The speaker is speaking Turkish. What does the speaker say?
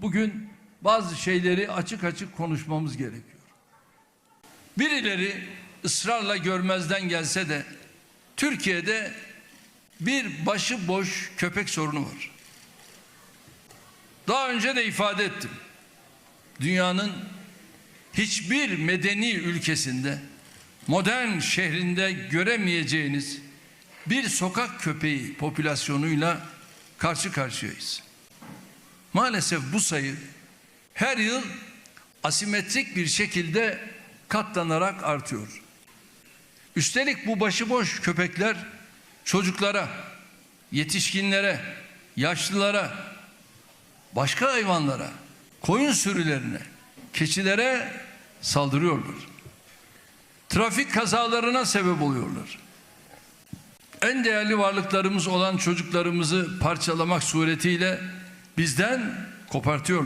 bugün bazı şeyleri açık açık konuşmamız gerekiyor. Birileri ısrarla görmezden gelse de Türkiye'de bir başıboş köpek sorunu var. Daha önce de ifade ettim. Dünyanın hiçbir medeni ülkesinde modern şehrinde göremeyeceğiniz bir sokak köpeği popülasyonuyla karşı karşıyayız. Maalesef bu sayı her yıl asimetrik bir şekilde katlanarak artıyor. Üstelik bu başıboş köpekler çocuklara, yetişkinlere, yaşlılara, başka hayvanlara, koyun sürülerine, keçilere saldırıyorlar. Trafik kazalarına sebep oluyorlar. En değerli varlıklarımız olan çocuklarımızı parçalamak suretiyle bizden kopartıyorlar.